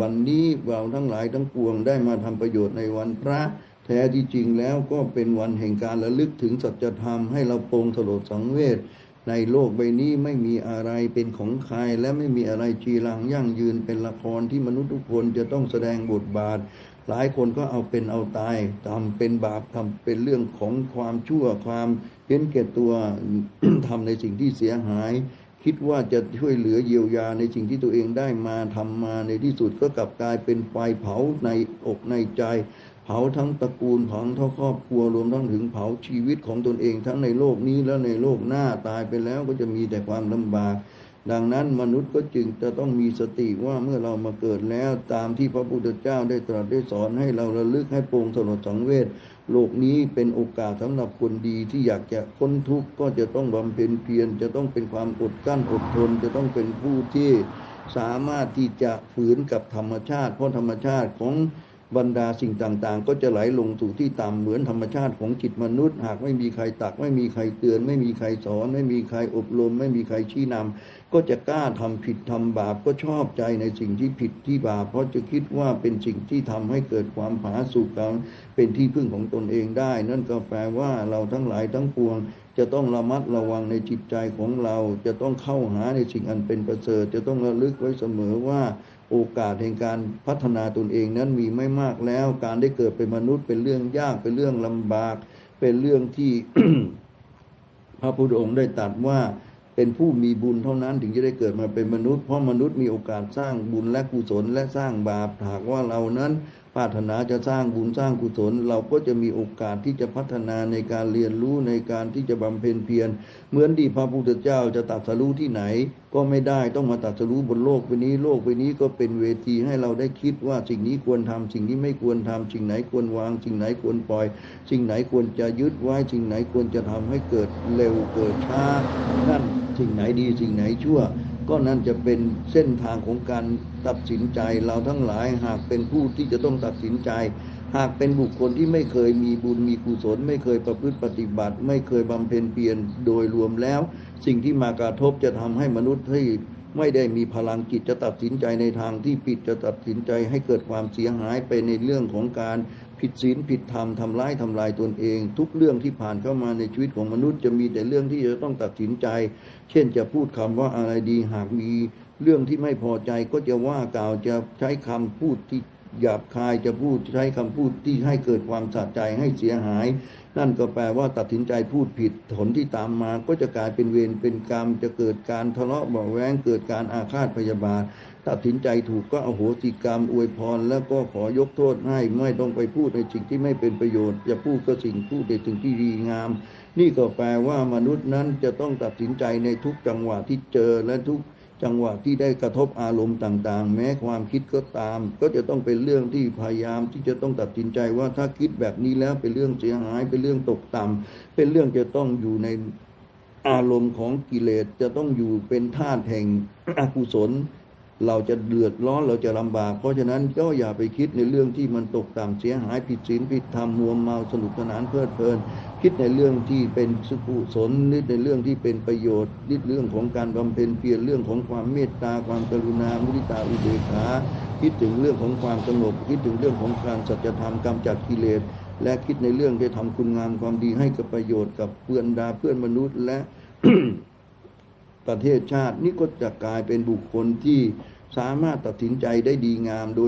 บันนี้เราทั้งหลายทั้งปวงได้มาทำประโยชน์ในวันพระแท้ที่จริงแล้วก็เป็นวันแห่งการระลึกถึงสัจธรรมให้เราปรงสลดสังเวชในโลกใบนี้ไม่มีอะไรเป็นของใครและไม่มีอะไรจีรังยั่งยืนเป็นละครที่มนุษย์ทุกคนจะต้องแสดงบทบาท หลายคนก็เอาเป็นเอาตายทำเป็นบาปทำเป็นเรื่องของความชั่วความเห็นแก่ตัวทำในสิ่งที่เสียหาย คิดว่าจะช่วยเหลือเยียวยาในสิ่งที่ตัวเองได้มาทำมาในที่สุดก็กลับกลายเป็นไฟเผาในอกในใจ เผาทั้งตระกูลเผาทั้งครอบครัวรวมทั้งถึงเผาชีวิตของตนเองทั้งในโลกนี้และในโลกหน้าตายไปแล้วก็จะมีแต่ความลำบาก ดังนั้นมนุษย์ก็จึงจะต้องมีสติว่าเมื่อเรามาเกิดแล้วตามที่พระพุทธเจ้าได้ตรัสได้สอนให้เราระลึกให้โปร่งสลดสังเวช โลกนี้เป็นโอกาสสำหรับคนดีที่อยากจะพ้นทุกข์ก็จะต้องบำเพ็ญเพียรจะต้องเป็นความอดกลั้นอดทน จะต้องเป็นผู้ที่สามารถที่จะฝืนกับธรรมชาติ เพราะธรรมชาติของ บรรดาสิ่งต่างๆ ก็จะไหลลงสู่ที่ต่ำเหมือนธรรมชาติของจิตมนุษย์ หากไม่มีใครตัก ไม่มีใครเตือน ไม่มีใครสอน ไม่มีใครอบรม ไม่มีใครชี้นำก็จะกล้าทำผิดทำบาปก็ชอบใจในสิ่งที่ผิดที่บาปเพราะจะคิดว่าเป็นสิ่งที่ทำให้เกิดความผาสุกเป็นที่พึ่งของตนเองได้ นั่นก็แปลว่าเราทั้งหลายทั้งปวงจะต้องระมัดระวังในจิตใจของเรา จะต้องเข้าหาในสิ่งอันเป็นประเสริฐ จะต้องระลึกไว้เสมอว่า โอกาสแห่งการพัฒนาตนเองนั้นมีไม่มากแล้ว การได้เกิดเป็นมนุษย์เป็นเรื่องยากเป็นเรื่องลำบาก เป็นเรื่องที่พระพุทธองค์ได้ตรัสว่าเป็นผู้มีบุญเท่านั้นถึงจะได้เกิดมาเป็นมนุษย์เพราะมนุษย์มีโอกาสสร้างบุญและกุศลและสร้างบาปหากว่าเรานั้นปรารถนาจะสร้างบุญสร้างกุศล เราก็จะมีโอกาสที่จะพัฒนาในการเรียนรู้ในการที่จะบำเพ็ญเพียรเหมือนที่พระพุทธเจ้าจะตัดสรู้ที่ไหน ก็ไม่ได้ต้องมาตัดสรู้บนโลกใบนี้โลกใบนี้ก็เป็นเวทีให้เราได้คิดว่าสิ่งนี้ควรทำสิ่งนี้ไม่ควรทำสิ่งไหนควรวาง สิ่งไหนควรปล่อย สิ่งไหนควรจะยึดไว้สิ่งไหนควรจะทำให้เกิดเร็วเกิดช้านั่นสิ่งไหนดีสิ่งไหนชั่ว ก็นั่นจะเป็นเส้นทางของการตัดสินใจเราทั้งหลายหากเป็นผู้ที่จะต้องตัดสินใจ หากเป็นบุคคลที่ไม่เคยมีบุญมีกุศล ไม่เคยประพฤติปฏิบัติ ไม่เคยบำเพ็ญเพียรโดยรวมแล้ว สิ่งที่มากระทบจะทำให้มนุษย์ที่ ไม่ได้มีพลังจิตจะตัดสินใจในทางที่ผิดจะตัดสินใจให้เกิดความเสียหายไปในเรื่องของการผิดศีลผิดธรรมทำร้ายทำลายตนเอง ทุกเรื่องที่ผ่านเข้ามาในชีวิตของมนุษย์จะมีแต่เรื่องที่จะต้องตัดสินใจ เช่นจะพูดคำว่าอะไรดีหากมีเรื่องที่ไม่พอใจก็จะว่ากล่าวจะใช้คำพูดที่ หยาบคายจะพูดใช้คำพูดที่ให้เกิดความสะใจให้เสียหาย นั่นก็แปลว่าตัดสินใจพูดผิดผลที่ตามมาก็จะกลายเป็นเวรเป็นกรรม จะเกิดการทะเลาะเบาแวงเกิดการอาฆาตพยาบาท ตัดสินใจถูกก็อโหสิกรรมอวยพร แล้วก็ขอยกโทษให้ไม่ต้องไปพูดในสิ่งที่ไม่เป็นประโยชน์จะพูดก็สิ่งพูดในสิ่งที่ดีงาม นี่ก็แปลว่ามนุษย์นั้นจะต้องตัดสินใจในทุกจังหวะที่เจอและทุก จังหวะที่ได้กระทบอารมณ์ต่าง ๆ แม้ความคิดก็ตาม ก็จะต้องเป็นเรื่องที่พยายามที่จะต้องตัดสินใจว่าถ้าคิดแบบนี้แล้วเป็นเรื่องเสียหายเป็นเรื่องตกต่ำเป็นเรื่องจะต้องอยู่ในอารมณ์ของกิเลสจะต้องอยู่เป็นธาตุแห่งอกุศล เราจะเดือดร้อนเราจะลำบาก เพราะฉะนั้นก็อย่าไปคิดในเรื่องที่มันตกต่ำเสียหายผิดศีลผิดธรรมมัวเมาสนุกสนานเพลิดเพลิน คิดในเรื่องที่เป็นสุขุศลนึกในเรื่องที่เป็นประโยชน์นึกเรื่องของการบำเพ็ญเพียรเรื่องของความเมตตาความกรุณามุทิตาอุเบกขาคิดถึงเรื่องของความสงบคิดถึงเรื่องของการสัจธรรมกำจัดกิเลสและคิดในเรื่องที่ทำคุณงามความดีให้กับประโยชน์กับเพื่อนดาเพื่อนมนุษย์และ ประเทศชาติ นี่ก็จะกลายเป็นบุคคลที่สามารถตัดสินใจได้ดีงามโดย